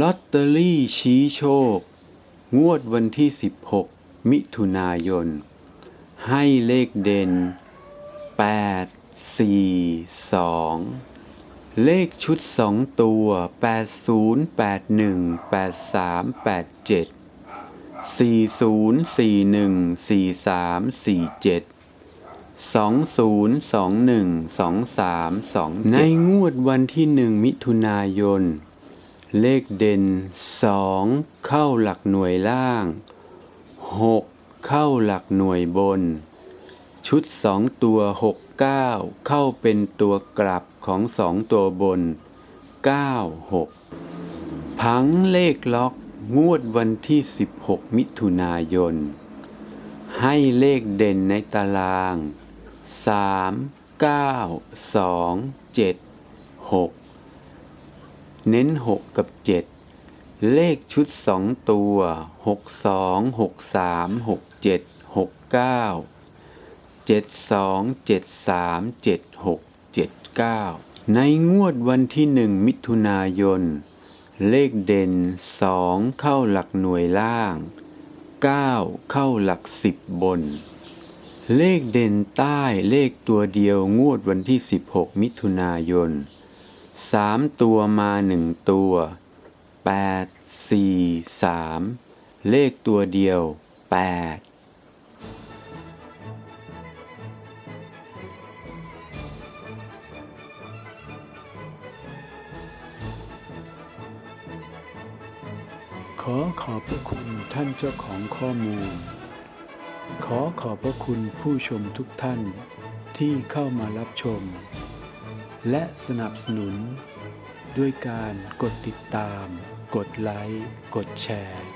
ลอตเตอรี่ชี้โชค งวดวันที่ 16 มิถุนายน ให้เลขเด่น 8 4 2 เลขชุด 2 ตัว 80 81 83 87 40 41 43 47 20 21 23 2ในงวดวันที่ 1 มิถุนายน เลขเด่น 2 เข้าหลักหน่วยล่าง 6 เข้าหลักหน่วยบน ชุด 2 ตัว 6 9 เข้าเป็นตัวกลับของ 2 ตัวบน 9 6 ผังเลขล็อกงวดวันที่ 16 มิถุนายน ให้เลขเด่นในตาราง 3 9 2 7 6 เน้น 6 กับ 7 เลขชุด 2 ตัว 62 63 67 69 72 73 76 79 ในงวดวันที่ 1 มิถุนายน เลขเด่น 2 เข้าหลักหน่วยล่าง 9 เข้าหลัก 10 บน เลขเด่นใต้เลขตัวเดียวงวดวันที่ 16 มิถุนายน สามตัวมาหนึ่งตัวแปดสี่สามเลขตัวเดียวแปดขอขอบพระคุณท่านเจ้าของข้อมูล ขอขอบพระคุณผู้ชมทุกท่านที่เข้ามารับชม และสนับสนุน ด้วยการกดติดตาม กดไลค์ กดแชร์